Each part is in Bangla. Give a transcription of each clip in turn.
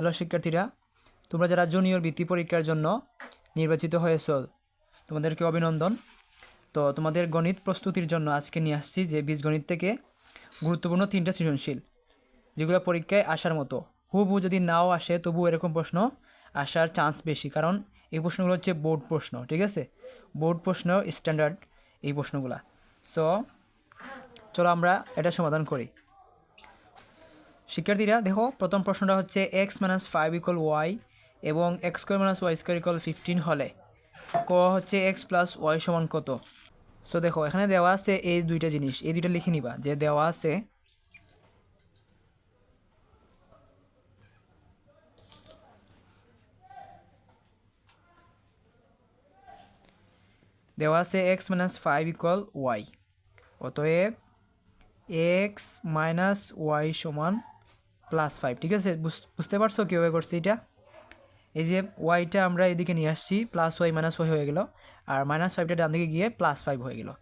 হ্যালো, শিক্ষার্থীরা, তোমরা যারা জুনিয়র বৃত্তি পরীক্ষার জন্য নির্বাচিত হয়েছ, তোমাদেরকে অভিনন্দন। তো তোমাদের গণিত প্রস্তুতির জন্য আজকে নিয়ে আসছি যে বীজগণিত থেকে গুরুত্বপূর্ণ তিনটা সৃজনশীল, যেগুলো পরীক্ষায় আসার মতো। হুবহু যদি নাও আসে তবু এরকম প্রশ্ন আসার চান্স বেশি, কারণ এই প্রশ্নগুলো হচ্ছে বোর্ড প্রশ্ন, ঠিক আছে? বোর্ড প্রশ্ন স্ট্যান্ডার্ড এই প্রশ্নগুলা। সো চলো আমরা এটা সমাধান করি। শিক্ষার্থীরা, দেখো, প্রথম প্রশ্নটা হচ্ছে x minus five equal y এবং x square minus y square equal fifteen হলে। ক হচ্ছে এক্স প্লাস ওয়াই সমান কত? সো দেখো, এখানে দেওয়া আছে এই দুইটা জিনিস। এই দুইটা লিখে নিবা, যে দেওয়া আছে দেওয়া আছে x minus five equal y অতএব এক্স মাইনাস ওয়াই সমান প্লাস ফাইভ ঠিক আছে? বুঝ- বুঝতে পারছ কীভাবে করছি এটা? এই যে ওয়াইটা আমরা এদিকে নিয়ে আসছি প্লাস ওয়াই মাইনাস ওয়াই হয়ে গেল, আর মাইনাস ফাইভটা ডান দিকে গিয়ে প্লাস ফাইভ হয়ে গেল।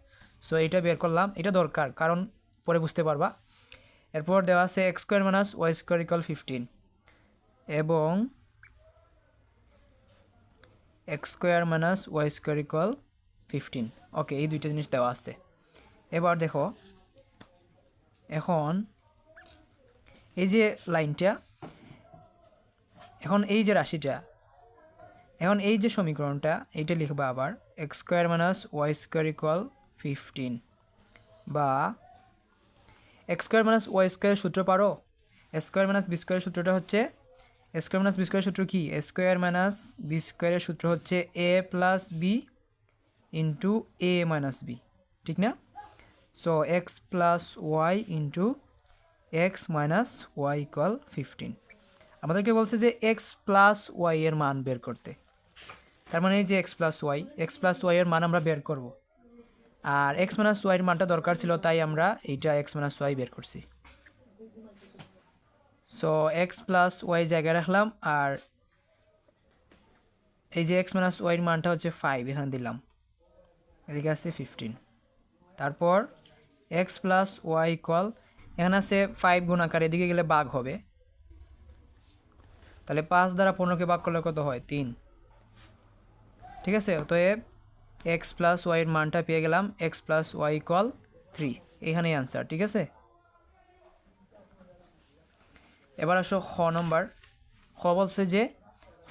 সো এটা বের করলাম, এটা দরকার, কারণ পরে বুঝতে পারবা। এরপর দেওয়া আছে x square minus y square equal fifteen এবং x square minus y square equal fifteen okay এই দুইটা জিনিস দেওয়া আছে। এবার দেখো, এখন এই যে লাইনটা, এখন এই যে রাশিটা, এখন এই যে সমীকরণটা, এইটা লিখবা আবার x square minus y square equal fifteen বা x square minus y square সূত্র পারো? স্কোয়ার মাইনাস বি স্কোয়ারের সূত্রটা হচ্ছে স্কোয়ার মাইনাস বি স্কোয়ারের সূত্র কি? স্কোয়ার মাইনাস বি স্কোয়ারের সূত্র হচ্ছে a plus b into a minus b ঠিক না? So x plus y into x minus y equal fifteen আমাদেরকে বলছে যে এক্স প্লাস ওয়াই এর মান বের করতে। তার মানে এই যে x plus y x plus y এর মান আমরা বের করব। আর এক্স মাইনাস ওয়াইয়ের মানটা দরকার ছিল, তাই আমরা এইটা এক্স মাইনাস ওয়াই বের করছি। সো এক্স প্লাস ওয়াই জায়গায় রাখলাম, আর এই যে এক্স মাইনাস ওয়াইয়ের মানটা হচ্ছে ফাইভ এখানে দিলাম। এদিকে আছে ফিফটিন তারপর এক্স প্লাস ওয়াই কল এখানে আছে ফাইভ গুণ আকার, এদিকে গেলে বাঘ হবে। তাহলে পাঁচ দ্বারা পনেরোকে বাঘ করলে কত হয়? তিন। ঠিক আছে? অতএব এক্স প্লাস ওয়াইয়ের মানটা পেয়ে গেলাম x plus y equal three এখানেই আনসার ঠিক আছে? এবার আসো খ নম্বর খ বলছে যে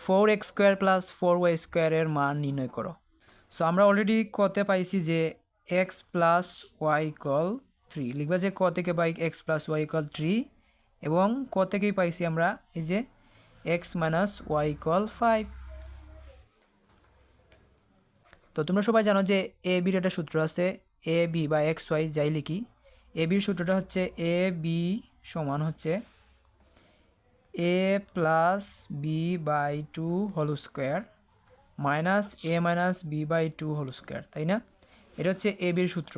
four x square plus four y স্কোয়ারের মান নির্ণয় করো। সো আমরা অলরেডি কতে পাইছি যে x plus y equal three লিখবা যে ক থেকে পাই x plus y equal three এবং ক থেকেই পাইছি আমরা এই যে x minus y equal five তো তোমরা সবাই জানো যে এ বির একটা সূত্র আছে এ বি বা এক্স ওয়াই যাই লিখি। এ বির সূত্রটা হচ্ছে এ বি সমান হচ্ছে a plus b by two whole square minus a minus b by two whole square তাই না? এটা হচ্ছে এ বির সূত্র।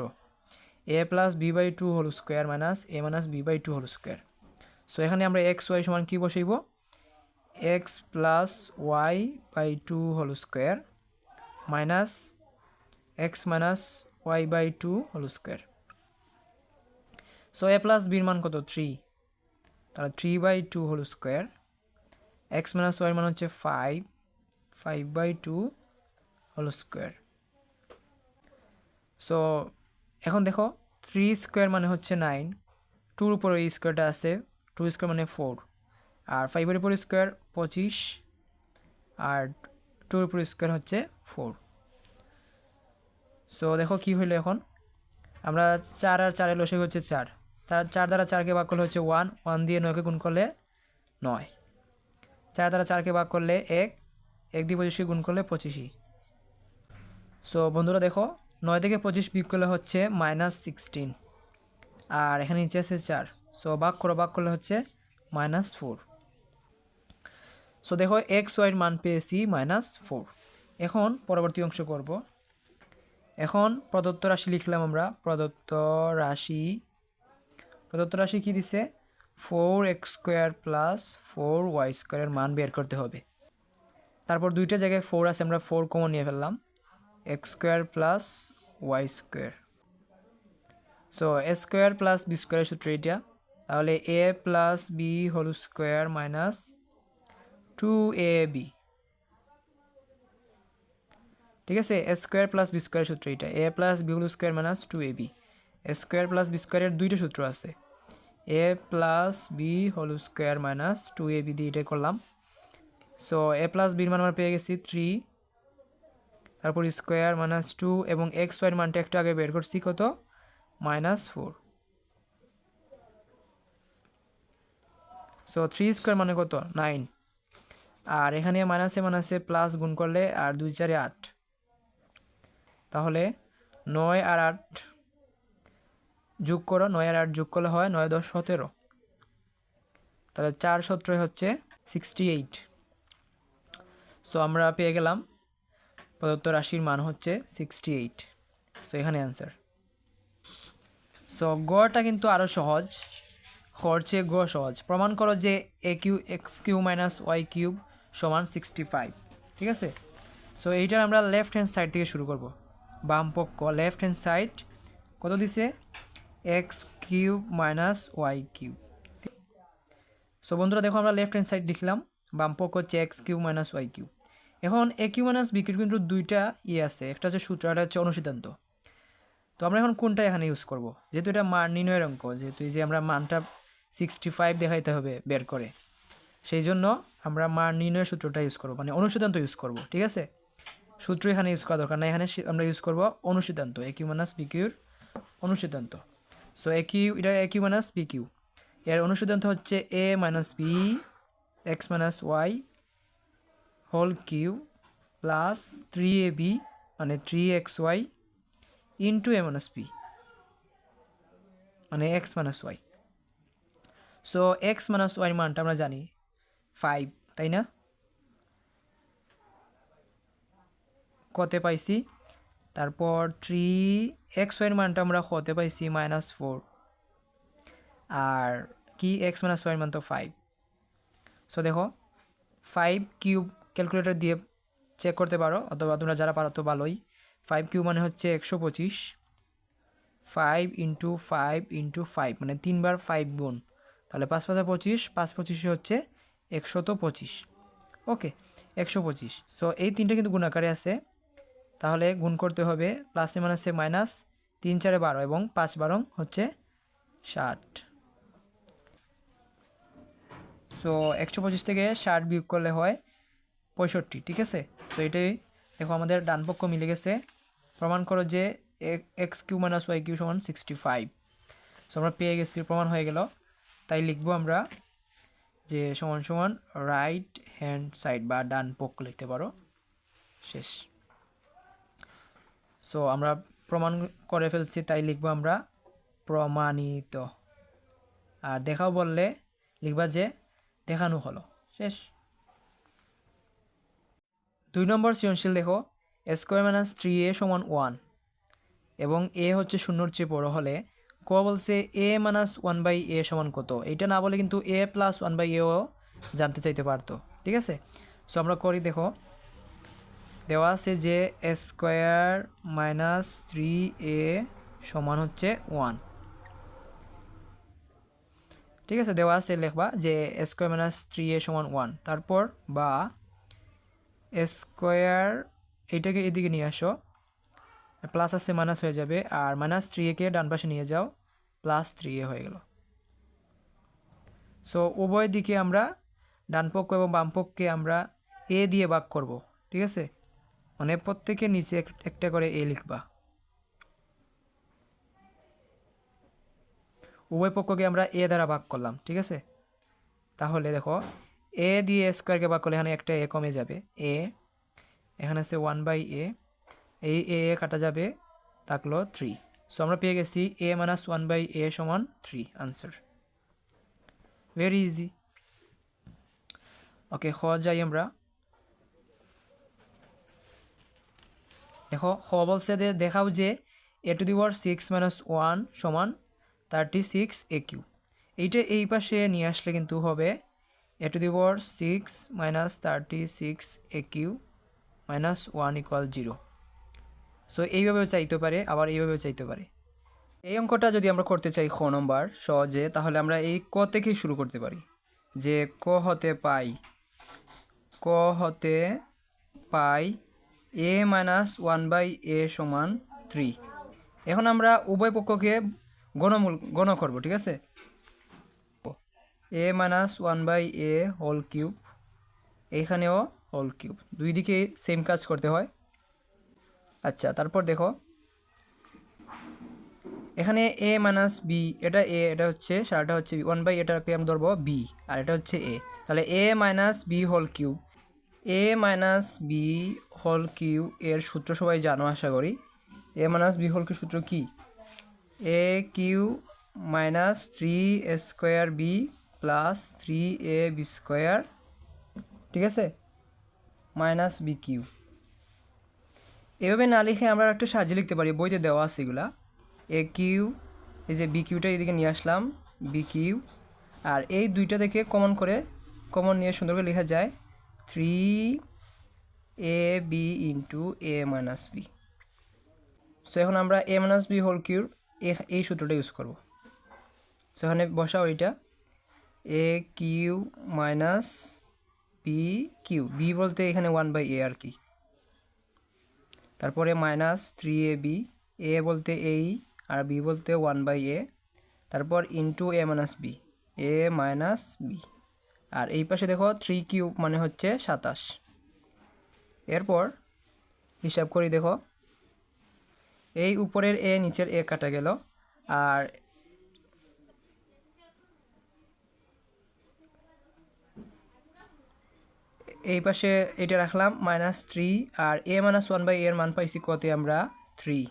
A plus b by two whole square minus a minus b by two whole square so এখানে আমরা এক্স ওয়াই সমান কী বসাইব? X plus y by two whole square minus x minus y by two whole square so a plus বির মান কত? থ্রি তাহলে three by two whole square x minus y মান হচ্ছে five five by two whole square so এখন দেখো থ্রি স্কোয়ার মানে হচ্ছে নাইন, টুর উপরে স্কোয়ারটা আছে, টু স্কোয়ার মানে ফোর, আর ফাইভের উপর স্কোয়ার পঁচিশ, আর টুর উপর স্কোয়ার হচ্ছে ফোর। সো দেখো কী হইল এখন? আমরা চার আর চারের লসে হচ্ছে চার। তার চার দ্বারা চারকে ভাগ করলে হচ্ছে ওয়ান ওয়ান দিয়ে নয়কে গুণ করলে নয়। চার দ্বারা চারকে ভাগ করলে এক এক দিয়ে পঁচিশকে গুণ করলে পঁচিশই। সো বন্ধুরা দেখো নয় থেকে পঁচিশ বিয়োগ করলে হচ্ছে মাইনাস সিক্সটিন আর এখানে নিচে আছে চার। সো ভাগ করো, ভাগ করলে হচ্ছে মাইনাস ফোর সো দেখো এক্স ওয়াইয়ের মান পেয়েছি মাইনাস ফোর এখন পরবর্তী অংশ করব। এখন প্রদত্ত রাশি লিখলাম আমরা। প্রদত্ত রাশি প্রদত্ত রাশি কী দিছে? Four x square plus four y স্কোয়ারের মান বের করতে হবে। তারপর দুইটা জায়গায় ফোর আছে, আমরা ফোর কমন নিয়ে ফেললাম। X square plus y square. So a square plus b স্কোয়ারের সূত্র এটা তাহলে a plus b whole square minus two a b. ঠিক আছে? A square plus b square সূত্র এটা a plus b whole square minus two a b. A square plus b স্কোয়ারের দুইটা সূত্র আছে। A plus b whole square minus two a b দিয়ে এটা করলাম। সো এ প্লাস বির মান আমরা পেয়ে গেছি থ্রি তারপর স্কোয়ার মাইনাস টু এবং এক্স ওয়াইয়ের মানটা একটু আগে বের করছি, কত? Minus four. So three square মানে কত? নাইন আর এখানে মাইনাসে মাইনাসে প্লাস গুণ করলে আর দুই চারে আট। তাহলে নয় আর আট যোগ করো, নয় আর আট যোগ করলে হয় নয় দশ সতেরো। তাহলে চার সতেরোই হচ্ছে সিক্সটি এইট সো আমরা পেয়ে গেলাম প্রদত্ত রাশির মান হচ্ছে সিক্সটি এইট সো এখানে অ্যান্সার সো গড়টা কিন্তু আরও সহজ। খরচে গ সহজ। প্রমাণ করো যে a cube x cube minus y cube সমান সিক্সটি ফাইভ ঠিক আছে? সো এইটার আমরা লেফট হ্যান্ড সাইড থেকে শুরু করব। বাম পক্ষ লেফট হ্যান্ড সাইড কত দিছে? X cube minus y cube. So বন্ধুরা দেখো আমরা লেফট হ্যান্ড সাইড লিখলাম। বাম পক্ষ হচ্ছে x cube minus y cube এখন এ কিউ কিন্তু দুইটা ইয়ে আছে। একটা হচ্ছে সূত্র একটা হচ্ছে অনুসিদ্ধান্ত। তো আমরা এখন কোনটা এখানে ইউজ করব? যেহেতু এটা মান নির্ণয়ের অঙ্ক, যেহেতু এই যে আমরা মানটা সিক্সটি ফাইভ দেখাইতে হবে বের করে, সেই জন্য আমরা মান নির্ণয়ের সূত্রটা ইউজ করব মানে অনুসিদ্ধান্ত ইউজ করব, ঠিক আছে? সূত্র এখানে ইউজ করা দরকার না, এখানে আমরা ইউজ করব অনুসিদ্ধান্ত এ কিউ বি কিউর অনুসিদ্ধান্ত। সো এ কিউ এটা এ কিউ বি কিউ এর অনুসিদ্ধান্ত হচ্ছে a minus b x minus y whole cube plus three a b মানে three x y into a minus b মানে x minus y so x minus y মানটা আমরা জানি ফাইভ তাই না? কতে পাইছি? তারপর থ্রি এক্স ওয়াইয়ের মানটা আমরা কতে পাইছি মাইনাস ফোর আর কি এক্স মাইনাস ওয়াইয়ের মান তো ফাইভ সো দেখো ফাইভ কিউব ক্যালকুলেটর দিয়ে চেক করতে পারো, অথবা তোমরা যারা পারো তো ভালোই। ফাইভ কিউ মানে হচ্ছে একশো পঁচিশ। Five into five into five মানে তিনবার ফাইভ গুণ। তাহলে পাঁচ পাঁচা পঁচিশ, পাঁচ পঁচিশে হচ্ছে একশত পঁচিশ। ওকে, একশো পঁচিশ। সো এই তিনটা কিন্তু গুণাকারে আছে। তাহলে গুণ করতে হবে প্লাসে মাইনাসে মাইনাস তিন চারে বারো এবং পাঁচ বারো হচ্ছে ষাট। সো একশো পঁচিশ থেকে ষাট বিয়োগ করলে হয় পঁয়ষট্টি, ঠিক আছে? সো এটাই দেখো আমাদের ডান পক্ষ মিলে গেছে। প্রমাণ করো যে x cube minus y cube সমান সিক্সটি ফাইভ সো আমরা পেয়ে গেছি, প্রমাণ হয়ে গেল। তাই লিখব আমরা যে সমান সমান রাইট হ্যান্ড সাইড বা ডান পক্ষ লিখতে পারো। শেষ। সো আমরা প্রমাণ করে ফেলছি, তাই লিখব আমরা প্রমাণিত। আর দেখাও বললে লিখবা যে দেখানো হলো। শেষ। দুই নম্বর সৃজনশীল দেখো স্কোয়ার মাইনাস থ্রি এ সমান ওয়ান। এবং এ হচ্ছে শূন্যর চেয়ে বড় হলে, ক বলছে a minus one by a সমান কত? এটা না বলে কিন্তু এ প্লাস ওয়ান বাই এও জানতে চাইতে পারতো, ঠিক আছে? সো আমরা করি দেখো, দেওয়া আছে যে স্কোয়ার মাইনাস থ্রি এ সমান হচ্ছে ওয়ান। ঠিক আছে, দেওয়া আছে লেখবা যে স্কোয়ার মাইনাস থ্রি এ সমান ওয়ান। তারপর বা স্কোয়ার, এইটাকে এদিকে নিয়ে আসো। প্লাস আছে মাইনাস হয়ে যাবে, আর মাইনাস থ্রি একে ডান পাশে নিয়ে যাও, প্লাস থ্রি এ হয়ে গেল। সো উভয় দিকে আমরা ডান পক্ষ এবং বাম পক্ষে আমরা এ দিয়ে ভাগ করব, ঠিক আছে? মানে প্রত্যেকের নিচে এক- একটা করে এ লিখবা। উভয় পক্ষকে আমরা এ দ্বারা ভাগ করলাম, ঠিক আছে? তাহলে দেখো এ দিয়ে স্কোয়ারকে ভাগ করলে এখানে একটা এ কমে যাবে। এ এখানে আছে ওয়ান বাই এ এই এ এ কাটা যাবে থাকল থ্রি সো আমরা পেয়ে গেছি a minus one by a সমান three answer very easy okay খ যাই আমরা। দেখো, খ বলছে যে দেখাও যে a to the power six minus one সমান থার্টি সিক্স এ কিউ এইটা এই পাশে নিয়ে আসলে কিন্তু হবে to the power six minus thirty six a cube minus one equal zero so এইভাবেও চাইতে পারে, আবার এইভাবেও চাইতে পারে। এই অঙ্কটা যদি আমরা করতে চাই খ নম্বর সহজে, তাহলে আমরা এই ক থেকেই শুরু করতে পারি। যে ক হতে পাই, ক হতে পাই a minus one by a সমান থ্রি এখন আমরা উভয় পক্ষকে গণমূল, গণ করব, ঠিক আছে? A minus one by a whole cube এইখানেও হোল কিউব দুই দিকে সেম কাজ করতে হয়। আচ্ছা তারপর দেখো। এখানে এ মাইনাস বি এটা এ এটা হচ্ছে, সারাটা হচ্ছে ওয়ান বাই এটাকে আমি ধরবো বি আর এটা হচ্ছে এ তাহলে a minus b whole cube a minus b whole cube এর সূত্র সবাই জানো, আশা করি। A minus b whole cube সূত্র কি? A cube minus three square b plus three a b square ঠিক আছে? মাইনাস বি কিউ এভাবে না লিখে আমরা একটা সাজিয়ে লিখতে পারি, বইতে দেওয়া আছে এগুলা। এ কিউ এই যে বি কিউটা এদিকে নিয়ে আসলাম বি কিউ আর এই দুইটা থেকে কমন করে কমন নিয়ে সুন্দর করে লেখা যায় three a b into a minus b so এখন আমরা এ মাইনাস বি হোল কিউর এই সূত্রটা ইউজ করব। সো এখানে বসাও এটা a cube minus b cube b বলতে এখানে ওয়ান বাই এ আর কি। তারপরে minus three a b a বলতে এই আর বি বলতে ওয়ান বাই এ তারপর into a minus b a minus b আর এই পাশে দেখো থ্রি কিউব মানে হচ্ছে সাতাশ। এরপর হিসাব করি দেখো। এই উপরের এ নিচের এ কাটা গেল। আর এই পাশে এটা রাখলাম মাইনাস থ্রি আর এ মাইনাস ওয়ান বাই এর মান পাইছি কতে আমরা? থ্রি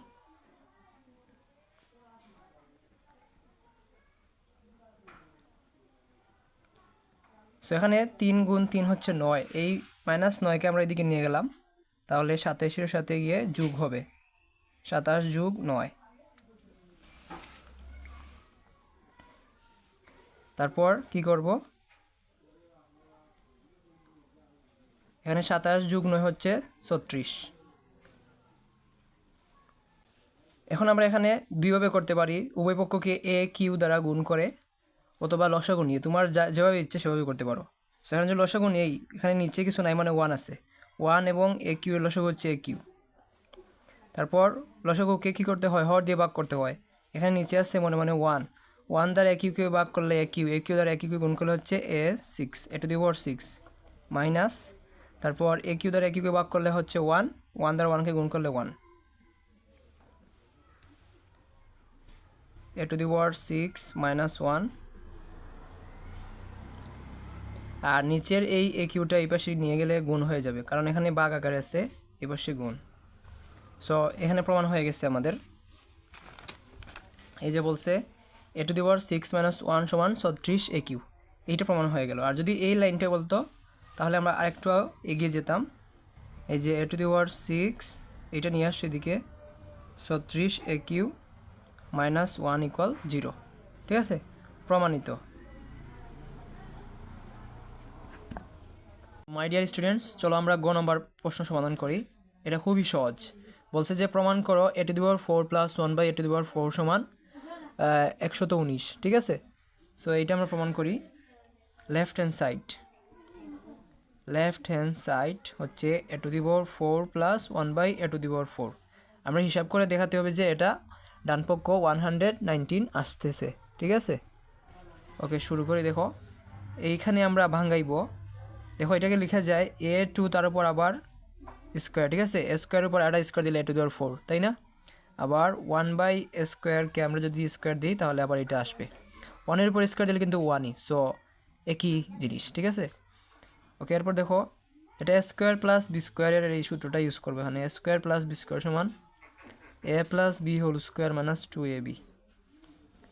সো এখানে তিন গুণ তিন হচ্ছে নয়। এই মাইনাস নয়কে আমরা এদিকে নিয়ে গেলাম। তাহলে সাতাশের সাথে গিয়ে যুগ হবে। সাতাশ যুগ নয়। তারপর কি করব? এখানে সাতাশ যুগ নয় হচ্ছে ছত্রিশ। এখন আমরা এখানে দুইভাবে করতে পারি। উভয় পক্ষকে এ কিউ দ্বারা গুণ করে অথবা লসাগু নিয়ে। তোমার যা, যেভাবে ইচ্ছে সেভাবে করতে পারো। সেখানে যে লসাগু নেই, এখানে নিচে কিছু নাই মানে ওয়ান আছে। ওয়ান এবং এ কিউ এর লসাগু হচ্ছে এ কিউ তারপর লসাগুকে কী করতে হয়? হর দিয়ে ভাগ করতে হয়। এখানে নিচে আসছে মনে মনে ওয়ান ওয়ান দ্বারা একিউ কিউ ভাগ করলে এ কিউ এ কিউ দ্বারা একিউ কিউ গুণ করলে হচ্ছে a six a to the power six minus তারপর এ কিউ দ্বারা একিউ কিউ ভাগ করলে হচ্ছে ওয়ান ওয়ান দ্বারা ওয়ানকে গুণ করলে one a to the power six minus one আর নিচের এই এ কিউটা এই নিয়ে গেলে গুণ হয়ে যাবে, কারণ এখানে বাঘ আকারে আছে এই পাশে গুণ। সো এখানে প্রমাণ হয়ে গেছে আমাদের। এই যে বলছে a to the power six minus one সমান ছত্রিশ এ কিউ এইটা প্রমাণ হয়ে গেল। আর যদি এই লাইনটা বলতো তাহলে আমরা আরেকটু এগিয়ে যেতাম। এই যে a to the power six, এটা নিয়ে আসছে এদিকে। ছত্রিশ a cube minus one equal zero. ঠিক আছে? প্রমাণিত। মাই ডিয়ার স্টুডেন্টস, চলো আমরা গ নম্বর প্রশ্ন সমাধান করি। এটা খুবই সহজ। বলছে যে, প্রমাণ করো, a to the power four plus one by a to the power four সমান একশত উনিশ। ঠিক আছে? সো এইটা আমরা প্রমাণ করি। Left hand side. Left hand side হচ্ছে a to the power four plus one by a to the power four আমরা হিসাব করে দেখাতে হবে যে এটা ডান পক্ষ ওয়ান হান্ড্রেড নাইনটিন আসতেছে, ঠিক আছে? ওকে, শুরু করি, দেখো। এইখানে আমরা ভাঙ্গাইব। দেখো, এটাকে লেখা যায় এ টু তার উপর আবার স্কোয়ার ঠিক আছে? এ স্কোয়ারের উপর একটা স্কোয়ার দিলে এ টু দেওয়ার ফোর তাই না? আবার ওয়ান বাই স্কোয়ারকে আমরা যদি স্কোয়ার দিই, তাহলে আবার এটা আসবে। ওয়ানের উপর স্কোয়ার দিলে কিন্তু ওয়ানই সো একই জিনিস, ঠিক আছে? ওকে এরপর দেখো, এটা স্কোয়ার প্লাস বি স্কোয়ারের এই সূত্রটা ইউজ করবে এখানে। স্কোয়ার প্লাস বি স্কোয়ার সমান a plus b whole square minus two a b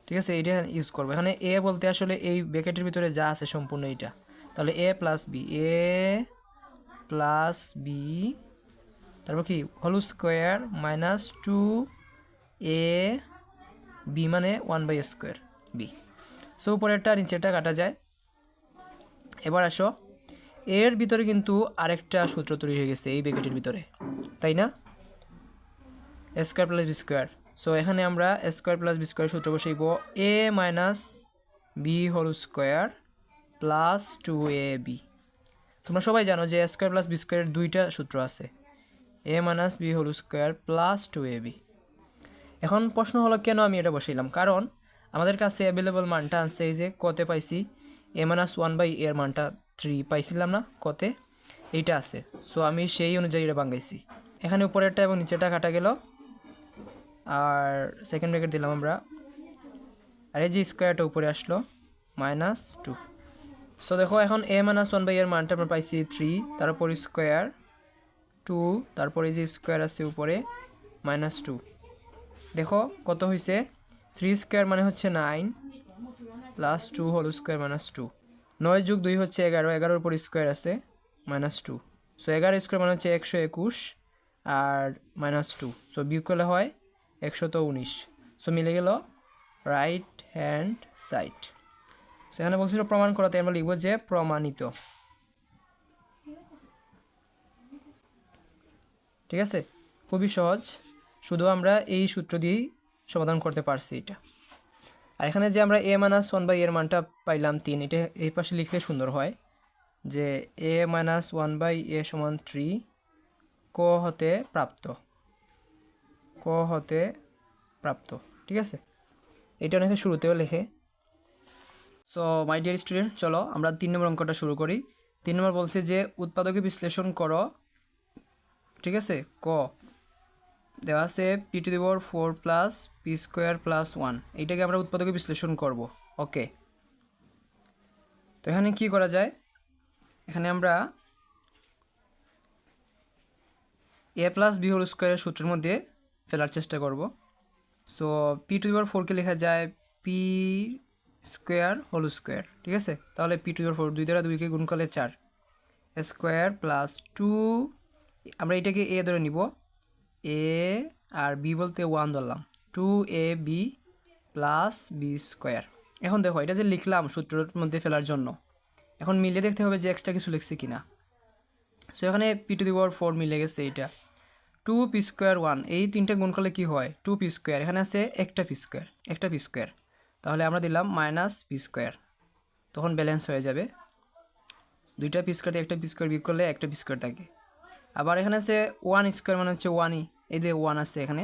ঠিক আছে, এইটা ইউজ করব। এখানে এ বলতে আসলে এই ব্যাকেটের ভিতরে যা আছে সম্পূর্ণ এইটা। তাহলে a plus b a plus b তারপর কি? Whole square minus two a b মানে one by square b so উপরেরটা নিচেরটা কাটা যায়। এবার আসো এর ভিতরে কিন্তু আরেকটা সূত্র তৈরি হয়ে গেছে এই ব্যাকেটের ভিতরে, তাই না? Square plus b square so এখানে আমরা স্কোয়ার প্লাস বি স্কোয়ার সূত্র বসাইব। A minus b whole square plus two a b তোমরা সবাই জানো যে স্কোয়ার প্লাস বি স্কোয়ারের দুইটা সূত্র আছে। A minus b whole square plus two a b এখন প্রশ্ন হলো, কেন আমি এটা বসাইলাম? কারণ আমাদের কাছে অ্যাভেলেবল মানটা আছে এই যে, কতে পাইছি? এ মাইনাস ওয়ান বাই এর মানটা থ্রি পাইছিলাম না, কতে। এইটা আছে। সো আমি সেই অনুযায়ী এটা বাঙ্গাইছি। এখানে উপরেরটা এবং নিচেরটা কাটা গেল। আর সেকেন্ড ব্রেকেট দিলাম আমরা। আর এই যে স্কোয়ারটা উপরে আসলো মাইনাস টু সো দেখো, এখন এ মাইনাস ওয়ান বাই এর মানটা আমরা পাইছি থ্রি তারপর স্কোয়ার টু তারপরে যে স্কোয়ার আছে উপরে মাইনাস টু দেখো, কত হয়েছে থ্রি স্কোয়ার মানে হচ্ছে nine plus two whole square minus two নয় যুগ দুই হচ্ছে এগারো, এগারোর উপর স্কোয়ার আছে মাইনাস টু সো এগারো স্কোয়ার মানে হচ্ছে একশো একুশ আর মাইনাস টু সো বিয়োগ করলে হয় একশত উনিশ। সো মিলে গেল রাইট হ্যান্ড সাইড সেখানে বলছিল প্রমাণ করাতে, আমরা লিখব যে প্রমাণিত। ঠিক আছে? খুবই সহজ। শুধু আমরা এই সূত্র দিয়েই সমাধান করতে পারছি এটা। আর এখানে যে আমরা এ মাইনাস ওয়ান বাই এর মানটা পাইলাম তিন, এটা এই পাশে লিখলে সুন্দর হয় যে a minus one by a সমান থ্রি ক হতে প্রাপ্ত। ক হতে প্রাপ্ত, ঠিক আছে? এটা অনেকে শুরুতেও লেখে। সো মাই ডিয়ার স্টুডেন্ট চলো আমরা তিন নম্বর অঙ্কটা শুরু করি। তিন নম্বর বলছে যে, উৎপাদকে বিশ্লেষণ করো, ঠিক আছে? ক দেওয়া আছে p to the power four plus p square plus one এইটাকে আমরা উৎপাদকে বিশ্লেষণ করব। ওকে তো এখানে কি করা যায়? এখানে আমরা এ প্লাস বি হোল স্কোয়ারের সূত্রের মধ্যে ফেলার চেষ্টা করব। So p to the power ফোরকে লেখা যায় পি স্কোয়ার হোল স্কোয়ার ঠিক আছে? তাহলে পি টু দি ফোর দুই দ্বারা দুইকে গুণ করলে চার। স্কোয়ার প্লাস টু আমরা এটাকে এ ধরে নিব। এ আর বি বলতে ওয়ান ধরলাম। Two a b plus b square. এখন দেখো, এটা যে লিখলাম সূত্রের মধ্যে ফেলার জন্য, এখন মিলে দেখতে হবে যে এক্সট্রা কিছু লিখছি কিনা। সো এখানে p to the power four মিলে গেছে এইটা। টু পি স্কোয়ার ওয়ান, এই তিনটে গুণ করলে কী হয়? টু পি স্কোয়ার, এখানে আছে একটা পি স্কোয়ার, একটা পি স্কোয়ার। তাহলে আমরা দিলাম মাইনাস পি স্কোয়ার। তখন ব্যালেন্স হয়ে যাবে। দুইটা পি স্কোয়ার একটা পি স্কোয়ার বিয়োগ করলে একটা পি স্কোয়ার থাকে। আবার এখানে আছে ওয়ান স্কোয়ার মানে হচ্ছে ওয়ানই এই যে ওয়ান আছে এখানে।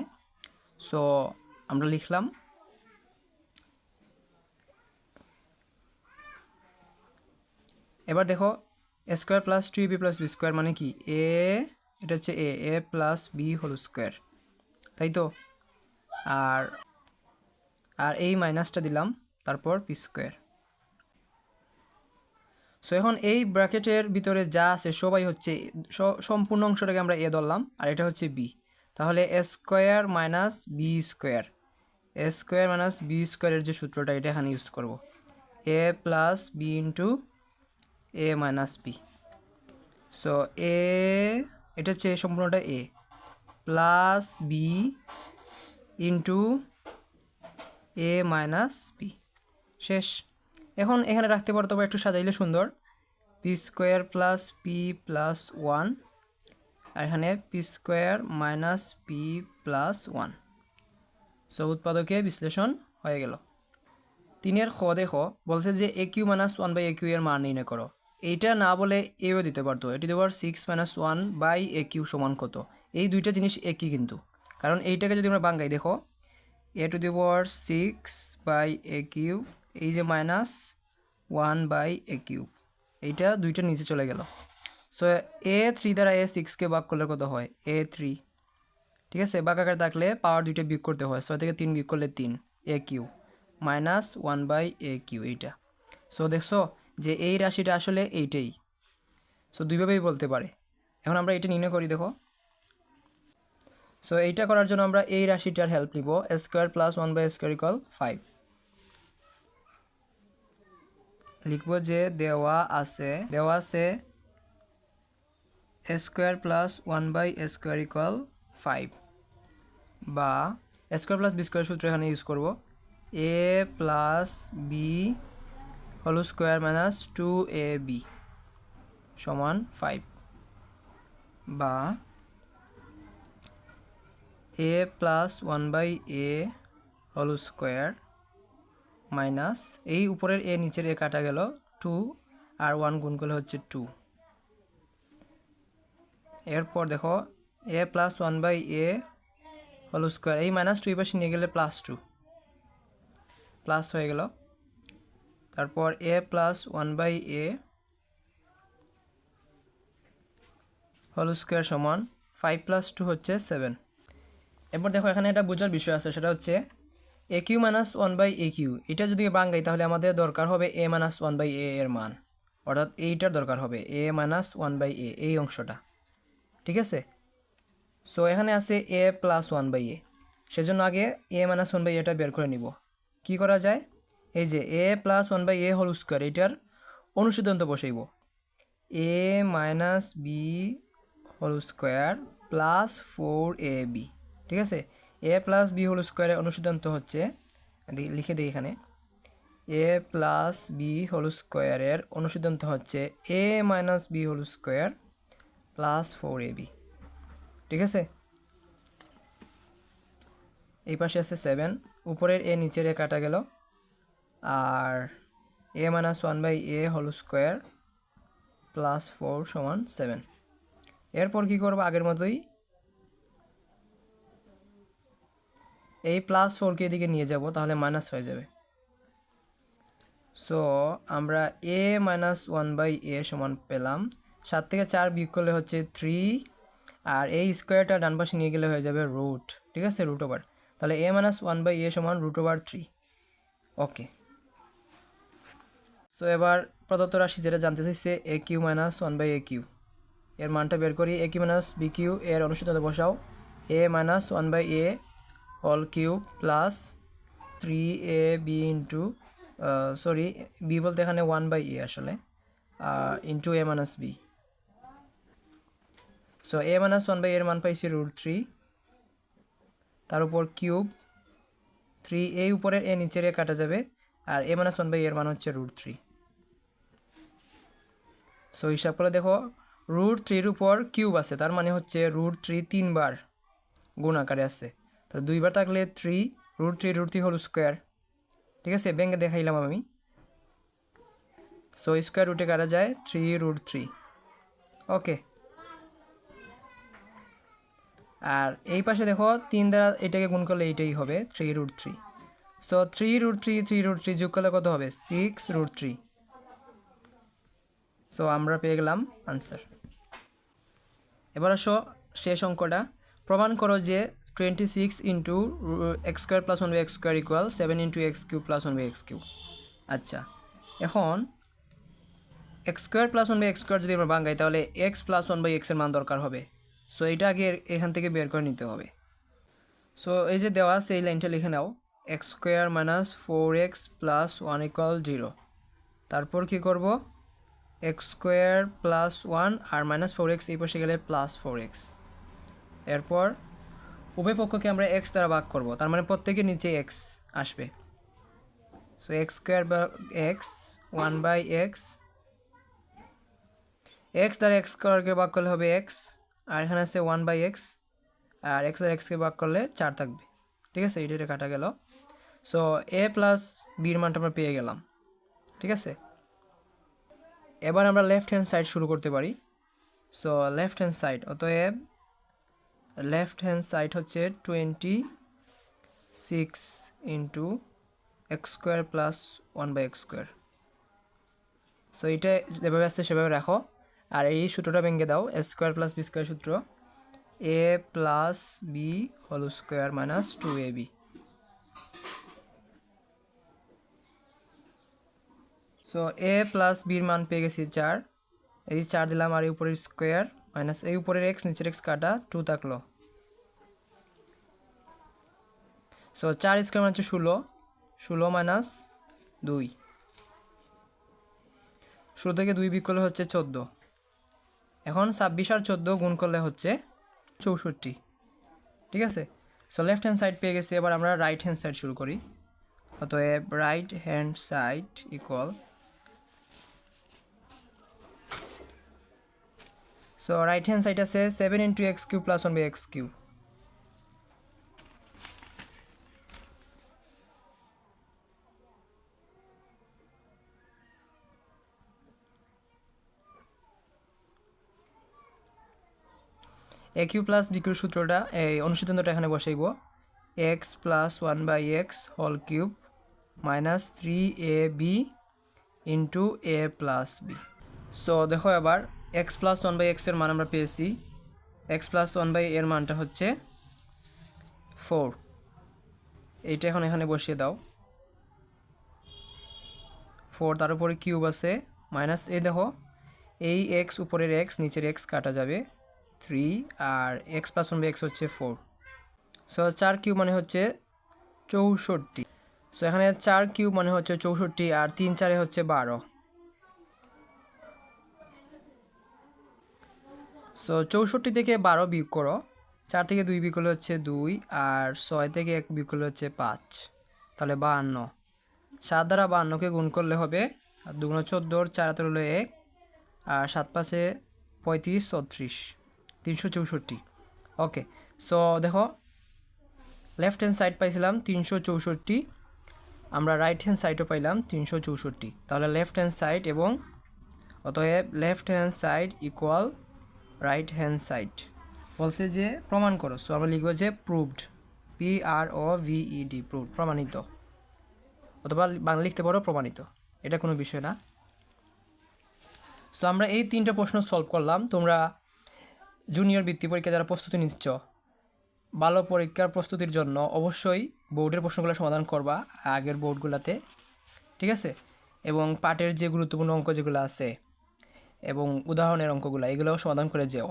সো আমরা লিখলাম, এবার দেখো a square plus two b plus b square মানে কি? এ এটা হচ্ছে a a plus b whole square তাই তো? আর আর এই মাইনাসটা দিলাম, তারপর পি স্কোয়ার সো এখন এই ব্র্যাকেটের ভিতরে যা আছে, সবাই হচ্ছে সম্পূর্ণ অংশটাকে আমরা এ ধরলাম, আর এটা হচ্ছে বি তাহলে a square minus b square a square minus b স্কোয়ারের যে সূত্রটা, এটা এখানে ইউজ করব। A plus b into a minus b so a এটা হচ্ছে সম্পূর্ণটা a plus b into a minus b শেষ। এখন এখানে রাখতে পারো, তবে একটু সাজাইলে সুন্দর। P square plus p plus one আর এখানে p square minus p plus one. So উৎপাদকে বিশ্লেষণ হয়ে গেল। তিনের খ দেখো, বলছে যে a cube minus one by a cube এর মান নির্ণয় করো। এইটা না বলে এও দিতে পারতো। এটি দেওয়ার six minus one by a cube সমান কত? এই দুইটা জিনিস একই কিন্তু। কারণ এইটাকে যদি আমরা বাঙ্গাই, দেখো a to the six by a cube, এই যে minus one by a cube, এইটা দুইটা নিচে চলে গেল। সো এ থ্রি দ্বারা এ সিক্সকে ভাগ করলে কত হয়? এ থ্রি ঠিক আছে? বাক আকারে থাকলে পাওয়ার দুইটা বিয়োগ করতে হয়। ছয় থেকে তিন বিয়োগ করলে তিন। A cube minus one by a cube এইটা। সো দেখছ যে এই রাশিটা আসলে এইটাই। সো দুইভাবেই বলতে পারে। এখন আমরা এটা নির্ণয় করি, দেখো। সো এইটা করার জন্য আমরা এই রাশিটার হেল্প নিব। Square plus one by square equal five লিখব যে দেওয়া আছে দেওয়া আছে square plus one by square equal five বা স্কোয়ার প্লাস বি স্কোয়ার সূত্র এখানে ইউজ করব। এ প্লাস বি হল square minus two a b সমান ফাইভ বা a plus one by a হল স্কোয়ার মাইনাস এই উপরের এ নিচের এ কাটা গেল টু আর ওয়ান গুণ করলে হচ্ছে টু। এরপর দেখো a plus one by a whole square এই মাইনাস টু এই পাশে নিয়ে গেলে প্লাস টু প্লাস হয়ে গেল। তারপর a plus one by a whole square সমান ফাইভ প্লাস টু হচ্ছে সেভেন এরপর দেখো, এখানে একটা বোঝার বিষয় আছে, সেটা হচ্ছে a cube minus one by a cube এটা যদি বাঙ্গাই তাহলে আমাদের দরকার হবে a minus one by a এর মান। অর্থাৎ এইটার দরকার হবে a minus one by a এই অংশটা। ঠিক আছে? সো এখানে আছে a plus one by a সেজন্য আগে এ মাইনাস ওয়ান বাই এটা বের করে নিব। কি করা যায়? এই যে a plus one by a whole square এটার অনুসিদ্ধান্ত বসাইব। A minus b whole square plus four a b ঠিক আছে? এ প্লাস বি হোল স্কোয়ারের অনুসিদ্ধান্ত হচ্ছে লিখে দিই এখানে। এ প্লাস বি হোল স্কোয়ারের অনুসিদ্ধান্ত হচ্ছে a minus b whole square plus four a b ঠিক আছে? এই পাশে আছে সেভেন উপরের এ নিচের এ কাটা গেল, আর a minus one by a whole square plus four সমান সেভেন এরপর কী করব আগের মতোই? এই প্লাস ফোরকে এদিকে নিয়ে যাব, তাহলে মাইনাস হয়ে যাবে। সো আমরা a minus one by a সমান পেলাম। সাত থেকে চার বিয়োগ করলে হচ্ছে থ্রি আর এই স্কোয়ারটা ডান পাশে নিয়ে গেলে হয়ে যাবে রুট ঠিক আছে? রুট ওভার তাহলে a minus one by a সমান root over three okay so এবার প্রদত্ত রাশি যেটা জানতে চাইছে a cube minus one by a cube এর মানটা বের করি a cube minus b cube এর অনুসূচিত বসাও। A minus one by a whole cube plus three a b into sorry b বলতে এখানে ওয়ান বাই এ আসলে into a minus b so a minus one by এর মান পাইছি রুট থ্রি তার উপর কিউব থ্রি এই উপরে এ নিচের এ কাটা যাবে। আর এ মাইনাস ওয়ান বাই এর মান হচ্ছে রুট থ্রি সো হিসাব করে দেখো রুট থ্রির উপর কিউব আছে। তার মানে হচ্ছে রুট থ্রি তিনবার গুণ আকারে আছে। তাহলে দুইবার থাকলে three root three root three হল স্কোয়ার ঠিক আছে? ব্যাঙ্কে দেখাইলাম আমি। সো স্কোয়ার রুটে কাটা যায় থ্রি রুট থ্রি ওকে আর এই পাশে দেখো তিন দ্বারা এটাকে গুণ করলে এইটাই হবে three root three so three root three three root three যোগ করলে কত হবে? সিক্স রুট থ্রি সো আমরা পেয়ে গেলাম আনসার এবার আসো শেষ অঙ্কটা। প্রমাণ করো যে twenty six into x square plus one by x square equal seven into x cube plus one by x cube আচ্ছা এখন x square plus one by x square যদি আমরা বাঙ্গাই তাহলে এক্স প্লাস ওয়ান বাই এক্সের মান দরকার হবে। সো এটা আগে এখান থেকে বের করে নিতে হবে। সো এই যে দেওয়া এই লাইনটা লিখে নাও। X square minus four x plus one equal zero তারপর কী করব? এক্স স্কোয়ার প্লাস ওয়ান আর মাইনাস ফোর এক্স এই পাশে গেলে প্লাস ফোর এক্স এরপর উভয় পক্ষকে আমরা এক্স দ্বারা ভাগ করব। তার মানে প্রত্যেকের নিচে এক্স আসবে। সো এক্স স্কোয়ার বা x one by x x দ্বারা এক্স স্কোয়ারকে ভাগ করলে হবে এক্স আর এখানে আছে ওয়ান বাই এক্স আর এক্স আর এক্সকে ভাগ করলে চার থাকবে। ঠিক আছে? এটা কাটা গেল। সো এ প্লাস বির মানটা আমরা পেয়ে গেলাম। ঠিক আছে? এবার আমরা লেফট হ্যান্ড সাইড শুরু করতে পারি। সো লেফট হ্যান্ড সাইড অতএব লেফট হ্যান্ড সাইড হচ্ছে twenty six into x square plus one by x square so এটা যেভাবে আসছে সেভাবে রাখো। আর এই সূত্রটা ভেঙে দাও a square plus b square সূত্র। A plus b whole square minus two a b so a plus বির মান পেয়ে গেছি চার। এই চার দিলাম আর এই উপরের স্কোয়ার মাইনাস এই উপরের এক্স নিচের এক্স কাটা টু থাকল। সো চার স্কোয়ার মানে হচ্ছে ষোলো। ষোলো মাইনাস দুই। ষোলো থেকে দুই বিক করলে হচ্ছে চোদ্দ। এখন ছাব্বিশ আর চোদ্দ গুণ করলে হচ্ছে চৌষট্টি। ঠিক আছে? সো লেফট হ্যান্ড সাইড পেয়ে গেছি, এবার আমরা রাইট হ্যান্ড সাইড শুরু করি। অতএব right hand side equal so right hand side আছে seven into x cube plus one by x cube a cube plus b কিউর সূত্রটা, এই অনুসিদ্ধান্তটা এখানে বসাইব। X plus one by x whole cube minus three a b into a plus b so দেখো এবার এক্স প্লাস ওয়ান বাই এক্সের মান আমরা পেয়েছি। এক্স প্লাস ওয়ান বাই এর মানটা হচ্ছে ফোর এইটা এখন এখানে বসিয়ে দাও। ফোর তার উপরে কিউব আছে। মাইনাস এই দেখো, এই এক্স উপরের এক্স নিচের এক্স কাটা যাবে। Three R x plus one by x হচ্ছে ফোর সো চার কিউব মানে হচ্ছে চৌষট্টি। সো এখানে চার কিউব মানে হচ্ছে চৌষট্টি আর তিন চারে হচ্ছে বারো। সো চৌষট্টি থেকে বারো বিয়োগ করো। চার থেকে দুই বিয়োগ হচ্ছে দুই আর ছয় থেকে এক বিয়োগ হচ্ছে পাঁচ। তাহলে বাহান্ন। সাত দ্বারা বাহান্নকে গুণ করলে হবে দুগুণ চোদ্দোর চার হাতের হলো এক আর সাত পাশে পঁয়ত্রিশ চৌত্রিশ তিনশো চৌষট্টি। ওকে সো দেখো লেফট হ্যান্ড সাইড পাইছিলাম তিনশো চৌষট্টি, আমরা রাইট হ্যান্ড সাইডও পাইলাম তিনশো চৌষট্টি। তাহলে লেফট হ্যান্ড সাইড এবং অতএব left hand side equal right hand side বলছে যে, প্রমাণ করো। সো আমরা লিখব যে proved P R O V E D prove প্রমাণিত। অথবা বাংলা লিখতে পারো, প্রমাণিত। এটা কোনো বিষয় না। সো আমরা এই তিনটা প্রশ্ন সলভ করলাম। তোমরা জুনিয়র বৃত্তি পরীক্ষা যারা প্রস্তুতি নিচ্ছ, ভালো পরীক্ষার প্রস্তুতির জন্য অবশ্যই বোর্ডের প্রশ্নগুলো সমাধান করবা আগের বোর্ডগুলোতে, ঠিক আছে? এবং পাটের যে গুরুত্বপূর্ণ অঙ্ক যেগুলো আছে এবং উদাহরণের অঙ্কগুলো, এগুলোও সমাধান করে যেও।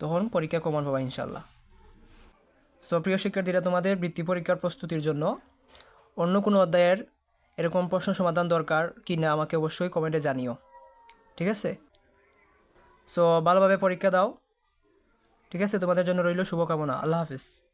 তখন পরীক্ষা কমন পাবা ইনশাল্লাহ সো, প্রিয় শিক্ষার্থীরা, তোমাদের বৃত্তি পরীক্ষার প্রস্তুতির জন্য অন্য কোনো অধ্যায়ের এরকম প্রশ্ন সমাধান দরকার কি না আমাকে অবশ্যই কমেন্টে জানিও, ঠিক আছে? সো, ভালোভাবে পরীক্ষা দাও। ঠিক আছে? তোমাদের জন্য রইল শুভকামনা। আল্লাহ হাফিজ।